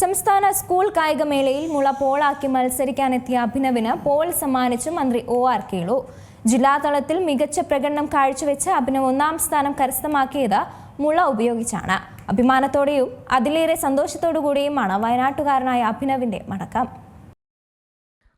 സംസ്ഥാന സ്കൂൾ കായികമേളയിൽ മുള പോളാക്കി മത്സരിക്കാനെത്തിയ അഭിനവിന് പോൾ സമ്മാനിച്ചു മന്ത്രി ഒ ആർ കേളു. ജില്ലാതലത്തിൽ മികച്ച പ്രകടനം കാഴ്ചവെച്ച് അഭിനവ് ഒന്നാം സ്ഥാനം കരസ്ഥമാക്കിയത് മുള ഉപയോഗിച്ചാണ്. അഭിമാനത്തോടെയും അതിലേറെ സന്തോഷത്തോടു കൂടിയുമാണ് വയനാട്ടുകാരനായ അഭിനവിന്റെ മടക്കം.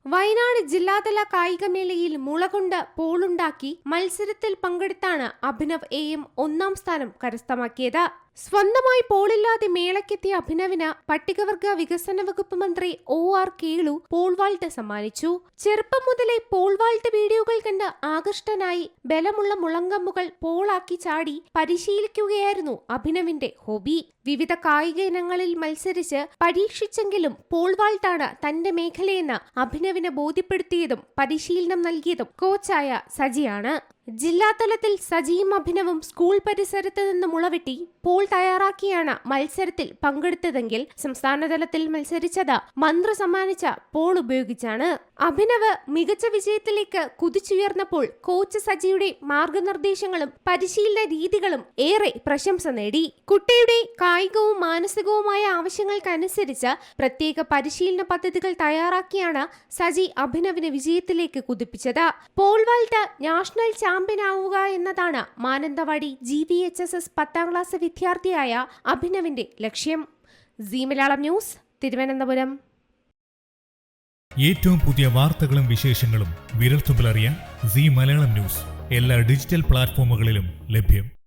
വയനാട് ജില്ലാതല കായികമേളയിൽ മുളകൊണ്ട് പോളുണ്ടാക്കി മത്സരത്തിൽ പങ്കെടുത്താണ് അഭിനവ് എയും ഒന്നാം സ്ഥാനം കരസ്ഥമാക്കിയത്. സ്വന്തമായി പോളില്ലാതെ മേളയ്ക്കെത്തിയ അഭിനവിന് പട്ടികവർഗ വികസന വകുപ്പ് മന്ത്രി ഒ ആർ കേളു പോൾവാൾട്ട് സമ്മാനിച്ചു. ചെറുപ്പം മുതലേ പോൾവാൾട്ട് വീഡിയോകൾ കണ്ട് ആകൃഷ്ടനായി ബലമുള്ള മുളങ്കമ്പുകൾ പോളാക്കി ചാടി പരിശീലിക്കുകയായിരുന്നു അഭിനവിന്റെ ഹോബി. വിവിധ കായിക ഇനങ്ങളിൽ മത്സരിച്ച് പരീക്ഷിച്ചെങ്കിലും പോൾവാൾട്ടാണ് തന്റെ മേഖലയെന്ന് അഭിനവിനെ ബോധ്യപ്പെടുത്തിയതും പരിശീലനം നൽകിയതും കോച്ചായ സജിയാണ്. ജില്ലാതലത്തിൽ സജീവം അഭിനവും സ്കൂൾ പരിസരത്ത് നിന്ന് മുളവെട്ടി പോൾ തയ്യാറാക്കിയാണ് മത്സരത്തിൽ പങ്കെടുത്തതെങ്കിൽ സംസ്ഥാനതലത്തിൽ മത്സരിച്ചത് മന്ത്രി സമ്മാനിച്ച പോൾ ഉപയോഗിച്ചാണ്. അഭിനവ് മികച്ച വിജയത്തിലേക്ക് കുതിച്ചുയർന്നപ്പോൾ കോച്ച് സജിയുടെ മാർഗനിർദ്ദേശങ്ങളും പരിശീലന രീതികളും ഏറെ പ്രശംസ നേടി. കുട്ടിയുടെ കായികവും മാനസികവുമായ ആവശ്യങ്ങൾക്കനുസരിച്ച് പ്രത്യേക പരിശീലന പദ്ധതികൾ തയ്യാറാക്കിയാണ് സജി അഭിനവിനെ വിജയത്തിലേക്ക് കുതിപ്പിച്ചത്. പോൾവാൾട്ട് നാഷണൽ ചാമ്പ്യൻ ആവുക എന്നതാണ് Mananthavady G V H S S പത്താം ക്ലാസ് വിദ്യാർത്ഥിയായ അഭിനവിന്റെ ലക്ഷ്യം. Zee Malayalam news Thiruvananthapuram. ഏറ്റവും പുതിയ വാർത്തകളും വിശേഷങ്ങളും വിരൽത്തുമ്പിലറിയാൻ സി മലയാളം ന്യൂസ് എല്ലാ ഡിജിറ്റൽ പ്ലാറ്റ്ഫോമുകളിലും ലഭ്യം.